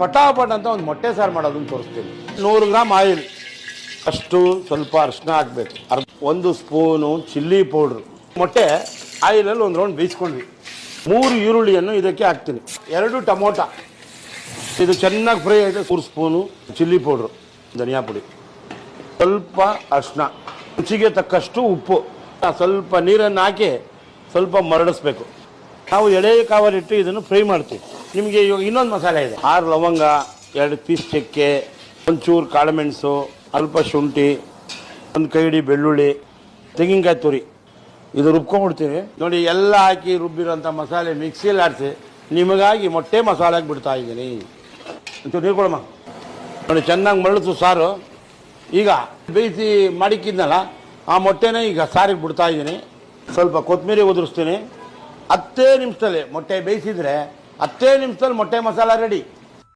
ಪಟಾಪಟ್ ಅಂತ ಒಂದು ಮೊಟ್ಟೆ ಸಾರು ಮಾಡೋದನ್ನು ತೋರಿಸ್ತೀನಿ. ನೂರು ಗ್ರಾಮ್ ಆಯಿಲ್. ಅಷ್ಟು ಸ್ವಲ್ಪ ಅರ್ಶಿನ ಹಾಕ್ಬೇಕು. ಅರ್ಧ ಒಂದು ಸ್ಪೂನು ಚಿಲ್ಲಿ ಪೌಡ್ರು. ಮೊಟ್ಟೆ ಆಯಿಲಲ್ಲಿ ಒಂದು ರೌಂಡ್ ಬೇಯಿಸ್ಕೊಂಡ್ವಿ. ಮೂರು ಈರುಳ್ಳಿಯನ್ನು ಇದಕ್ಕೆ ಹಾಕ್ತೀನಿ. ಎರಡು ಟೊಮೊಟ. ಇದು ಚೆನ್ನಾಗಿ ಫ್ರೈ ಆಯಿತು. ಮೂರು ಸ್ಪೂನು ಚಿಲ್ಲಿ ಪೌಡ್ರು. ಧನಿಯಾ ಪುಡಿ. ಸ್ವಲ್ಪ ಅರ್ಶಿನ ರುಚಿಗೆ ತಕ್ಕಷ್ಟು ಉಪ್ಪು. ಸ್ವಲ್ಪ ನೀರನ್ನು ಹಾಕಿ ಸ್ವಲ್ಪ ಮರಡಿಸ್ಬೇಕು ನಾವು ಎಳೆ ಕಾವಲಿಟ್ಟು ಇದನ್ನು ಫ್ರೈ ಮಾಡ್ತೀವಿ. ನಿಮಗೆ ಇವಾಗ ಇನ್ನೊಂದು ಮಸಾಲೆ ಇದೆ. ಆರು ಲವಂಗ, ಎರಡು ಪೀಸ್ ಚಕ್ಕೆ, ಒಂಚೂರು ಕಾಳುಮೆಣಸು, ಅಲ್ಪ ಶುಂಠಿ, ಒಂದು ಕೈ ಹಿಡಿ ಬೆಳ್ಳುಳ್ಳಿ, ತೆಂಗಿನಕಾಯಿ ತುರಿ. ಇದು ರುಬ್ಕೊಂಡ್ಬಿಡ್ತೀವಿ ನೋಡಿ, ಎಲ್ಲ ಹಾಕಿ ರುಬ್ಬಿರೋಂಥ ಮಸಾಲೆ ಮಿಕ್ಸಿಯಲ್ಲಿ ಆಡಿಸಿ ನಿಮಗಾಗಿ ಮೊಟ್ಟೆ ಮಸಾಲೆ ಬಿಡ್ತಾ ಇದ್ದೀನಿ. ಒಂಚೂರು ನೀರು ಕೊಡಮ್ಮ. ನೋಡಿ, ಚೆನ್ನಾಗಿ ಮರಳಿತು ಸಾರು. ಈಗ ಬೇಯಿಸಿ ಮಾಡಿಕ್ಕಿದ್ನಲ್ಲ, ಆ ಮೊಟ್ಟೆನೇ ಈಗ ಸಾರಿಗೆ ಬಿಡ್ತಾ ಇದ್ದೀನಿ. ಸ್ವಲ್ಪ ಕೊತ್ತಂಬರಿ ಉದುರಿಸ್ತೀನಿ. ಹತ್ತೇ ನಿಮಿಷದಲ್ಲಿ ಮೊಟ್ಟೆ ಬೇಯಿಸಿದ್ರೆ ಹತ್ತೇ ನಿಮಿಷದಲ್ಲಿ ಮೊಟ್ಟೆ ಮಸಾಲ ರೆಡಿ